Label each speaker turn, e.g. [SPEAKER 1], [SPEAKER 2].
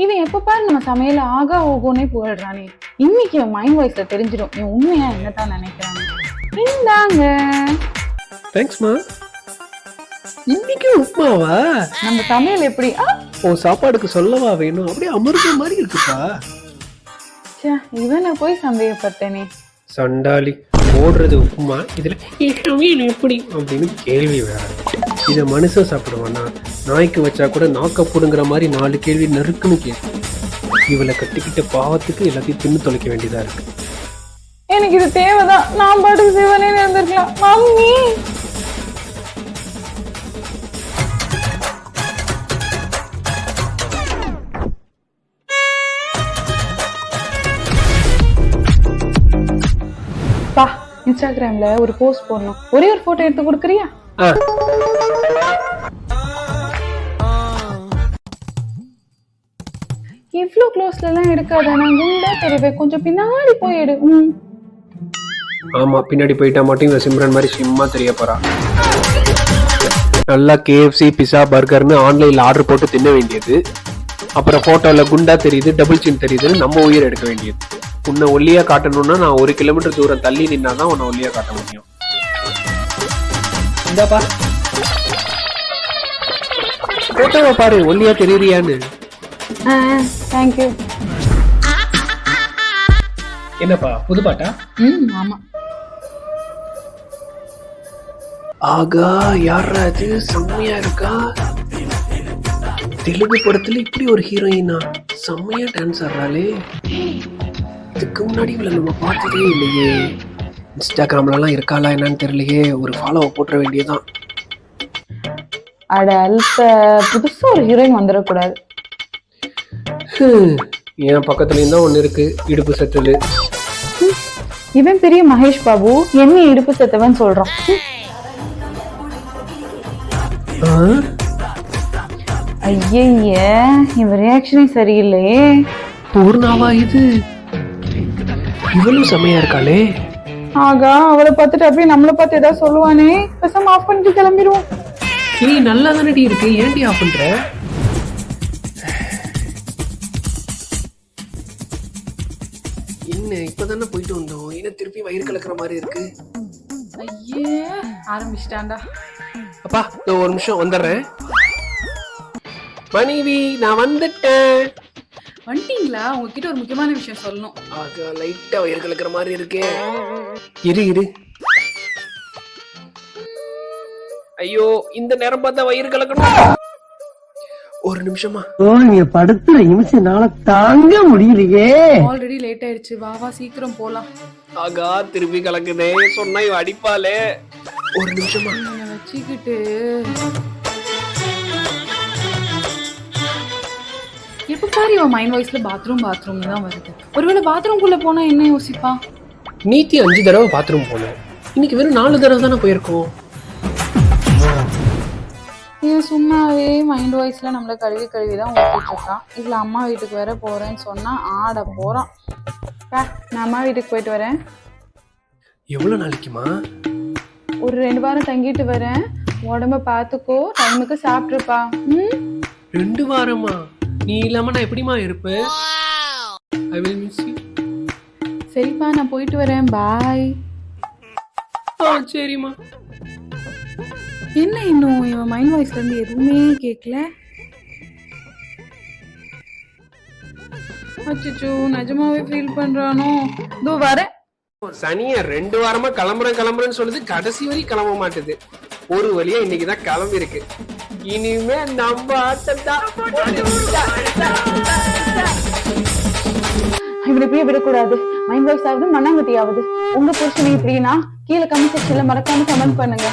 [SPEAKER 1] இவன் எப்ப பாரு நம்ம சமையல ஆகா ஓகோனே புகழ்றானே. இன்னைக்கு இவன் மைண்ட் வாய்ஸ்ல தெரிஞ்சிடும். இவன் உண்மையா என்னதான் நினைக்கிறாங்க இந்தாங்க.
[SPEAKER 2] தேங்க்ஸ்மா இன்னைக்கு உப்புமாவா?
[SPEAKER 1] நம்ம சமையல் எப்படி?
[SPEAKER 2] உன் சாப்பாடுக்கு சொல்லவா வேணும்? அப்படியே அமிர்தம் மாதிரி இருக்குப்பா.
[SPEAKER 1] இவனை போய் சந்தேகப்பட்டேனே
[SPEAKER 2] சண்டாளி ஓடுறது உப்புமா இதுல "என் எப்படி? அப்படின்னு கேள்வி வேற. இதை மனுஷன் சாப்பிடுவானா? நாய்க்கு வச்சா கூட நாக்க போடுங்கிற மாதிரி நாலு கேள்வி நறுக்குன்னு கேட்கும். இவளை கட்டிக்கிட்ட பாவத்துக்கு எல்லாத்தையும் தின்னு தொலைக்க வேண்டியதா இருக்கு.
[SPEAKER 1] எனக்கு இது தேவைதான். நான் பாட்டுக்கு சிவனே இருந்திருக்கலாம். மம்மி! பா இன்ஸ்டாகிராம்ல ஒரு போஸ்ட் போடணும். ஒரே ஒரு போட்டோ எடுத்து கொடுக்குறியா?
[SPEAKER 2] ஆ
[SPEAKER 1] இவ்ளோ க்ளோஸ்ல எல்லாம் எடுக்காத நான் குண்டா தெரிவே. கொஞ்சம் பின்னாடி போய் எடு. ம்.
[SPEAKER 2] ஆமா பின்னாடி போயிட்டா மட்டும் இந்த சிம்ரன் மாதிரி சிம்மா தெரிய போறா. நல்லா கேஎஃப்சி பிஸா பர்கர்னு ஆன்லைன்ல ஆர்டர் போட்டு தின்ன வேண்டியது. அப்புறம் போட்டோல குண்டா தெரியுது டபுள் சின் தெரியுதுன்னு நம்ம உயிர் எடுக்க வேண்டியது. உன்னை ஒல்லியா காட்டணும்னா நான் ஒரு கிலோமீட்டர் தூரம் தள்ளி நின்னாதான் உன்னை ஒல்லியா காட்ட முடியும். இந்தாப்பா. பாரு ஒல்லியா தெரியுறியான்னு.
[SPEAKER 1] தேங்க்யூ
[SPEAKER 2] என்னப்பா புது பாட்டா?
[SPEAKER 1] ம் ஆமா.
[SPEAKER 2] ஆகா யாரா இது? செம்மையா இருக்கா? தெலுங்கு படத்துல இப்படி ஒரு ஹீரோயினா? செம்மையா டான்ஸ் ஆடுறாளே. இதுக்கு முன்னாடி இவளை நம்ம பார்த்ததே இல்லையே. இன்ஸ்டாகிராம்லலாம் இருக்காளா என்னன்னு தெரியலையே. ஒரு ஃபாலோவை போட்டுற வேண்டியதான்
[SPEAKER 1] அட அல்ப புதுசா ஒரு ஹீரோயின் வந்துடக்கூடாது
[SPEAKER 2] என் பக்கத்துலயும் தான் ஒன்று இருக்கு. இடுப்பு செத்தலு
[SPEAKER 1] இவன் பெரிய மகேஷ் பாபு. என்ன இடுப்பு செத்தவன் சொல்றான்? ஐயைய இவன் ரியாக்ஷனே சரியில்லையே.
[SPEAKER 2] பூர்ணாவா இது? இவளும் செம்மையா இருக்காளே.
[SPEAKER 1] ஆகா அவளை பார்த்துட்டு அப்படியே நம்மளை பார்த்து ஏதாவது சொல்லுவானே. பேசாம ஆஃப் பண்ணிட்டு கிளம்பிடுவோம்.
[SPEAKER 2] ஏய் நல்லா தானடி இருக்கு. ஏன்டி ஆஃப் பண்ற? என்ன இப்பதானே போயிட்டு வந்தோம். என்ன திருப்பி வயிறு கலக்கிற மாதிரி இருக்கு?
[SPEAKER 1] ஐயே ஆரம்பிச்சிட்டாண்டா
[SPEAKER 2] அப்பா இதோ ஒரு நிமிஷம் வந்துடுறேன். மனைவி நான் வந்துட்டேன்.
[SPEAKER 1] வந்துட்டீங்களா? உங்ககிட்ட ஒரு முக்கியமான விஷயம் சொல்லணும்.
[SPEAKER 2] ஆக லைட்டா வயிறு கலக்கிற மாதிரி இருக்கே. இரு இரு. ஐயோ இந்த நேரம் பார்த்தா வயிறு கலக்கணும். ஒரு நிமிஷமா.
[SPEAKER 3] ஓ நீங்க படுத்துற நிமிஷம்னால தாங்க முடியலையே.
[SPEAKER 1] ஆல்ரெடி லேட் ஆயிடுச்சு. வா வா சீக்கிரம் போலாம்.
[SPEAKER 2] ஆகா திருப்பி கலக்குதே. சொன்னா இவ அடிப்பாளே. ஒரு நிமிஷமா.
[SPEAKER 1] என்னை வச்சுக்கிட்டு. எப்ப பாரு இவன் மைண்ட் வாய்ஸ்ல பாத்ரூம் பாத்ரூம் தான் வருது. ஒருவேளை பாத்ரூம்குள்ள போனா என்ன யோசிப்பா?
[SPEAKER 2] நீத்தி அஞ்சு தடவை பாத்ரூம் போனேன் இன்னைக்கு வெறும் நாலு தடவை தானே போயிருக்கோம்.
[SPEAKER 1] இவன் சும்மாவே மைண்ட் வாய்ஸ்ல நம்மள கழுவி கழுவி தான் ஊத்திட்டு இருக்கான் இதுல அம்மா வீட்டுக்கு வேற போறேன்னு சொன்னா ஆட போறான் பா, நான் அம்மா வீட்டுக்கு போயிட்டு வரேன்.
[SPEAKER 2] எவ்வளவு நாளைக்குமா?
[SPEAKER 1] ஒரு ரெண்டு வாரம் தங்கிட்டு வரேன். உடம்ப பாத்துக்கோ டைமுக்கு சாப்பிட்டுருப்பா. ம்?
[SPEAKER 2] ரெண்டு வாரமா? நீ இல்லாம நான் எப்படிமா இருப்பேன்? ஐ வில் மிஸ் யூ
[SPEAKER 1] சரிப்பா நான் போயிட்டு வரேன். பாய்
[SPEAKER 2] சரிம்மா.
[SPEAKER 1] என்ன இன்னும்? இவன் மைண்ட் வாய்ஸ்ல இருந்து எதுவுமே கேட்கல அச்சோ நிஜமாவே ஃபீல் பண்றானோ? இதோ வரேன்.
[SPEAKER 2] சனிய ரெண்டு வாரமா கிளம்புறேன் கிளம்புறேன்னு சொல்லுது. கடைசி வரையும் கிளம்ப மாட்டுது. ஒரு வழியா இன்னைக்கு தான் கிளம்பி இருக்கு இனிமே நம்ம
[SPEAKER 1] இவனை இப்படியே விடக்கூடாது. மைண்ட் வாய்ஸ் ஆகுது மண்ணாங்கட்டி ஆகுது உங்க புருஷனை இப்படின்னா கீழே கமெண்ட் செக்ஷன்ல மறக்காம கமெண்ட் பண்ணுங்க.